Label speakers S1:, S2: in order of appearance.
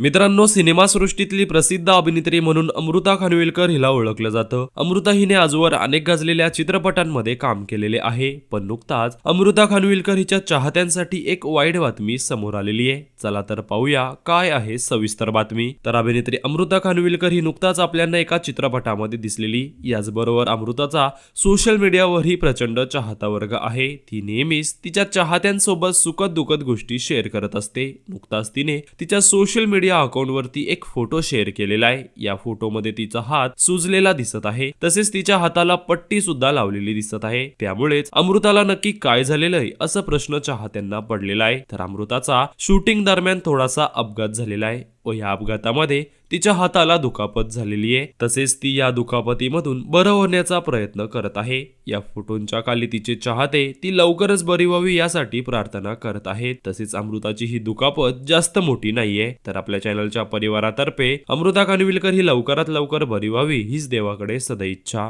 S1: मित्रांनो सिनेमासृष्टीतली प्रसिद्ध अभिनेत्री म्हणून अमृता खानविलकर हिला ओळखलं जातं. अमृता हिने आजवर अनेक गाजलेल्या चित्रपटांमध्ये काम केलेले आहे. पण नुकताच अमृता खानविलकर हिच्या चाहत्यांसाठी एक वाईट बातमी समोर आलेली आहे. चला तर पाहूया काय आहे सविस्तर बातमी. तर अभिनेत्री अमृता खानविलकर ही नुकताच आपल्याला एका चित्रपटामध्ये दिसलेली. याचबरोबर अमृताचा सोशल मीडियावरही प्रचंड चाहता वर्ग आहे. ती नेहमीच तिच्या चाहत्यांसोबत सुखद दुखद गोष्टी शेअर करत असते. नुकताच तिने तिच्या सोशल मीडिया अकाउंटवरती एक फोटो शेअर केलेला आहे. या फोटोमध्ये तिचा हात सुजलेला दिसत आहे. तसेच तिच्या हाताला पट्टी सुद्धा लावलेली दिसत आहे. त्यामुळेच अमृताला नक्की काय झालेलं आहे असं प्रश्न चाहत्यांना पडलेला आहे. तर अमृताचा शूटिंग दरम्यान थोडासा अपघात झालेला आहे. व या अपघातामध्ये तिच्या हाताला दुखापत झालेली आहे. तसेच ती या दुखापतीमधून बरं होण्याचा प्रयत्न करत आहे. या फोटोंच्या खाली तिचे चाहते ती लवकरच बरी व्हावी यासाठी प्रार्थना करत आहेत तसेच अमृताची ही दुखापत जास्त मोठी नाहीये. तर आपल्या चॅनलच्या परिवारातर्फे अमृता कानविलकर ही लवकरात लवकर बरी व्हावी हीच देवाकडे सदैच्छा.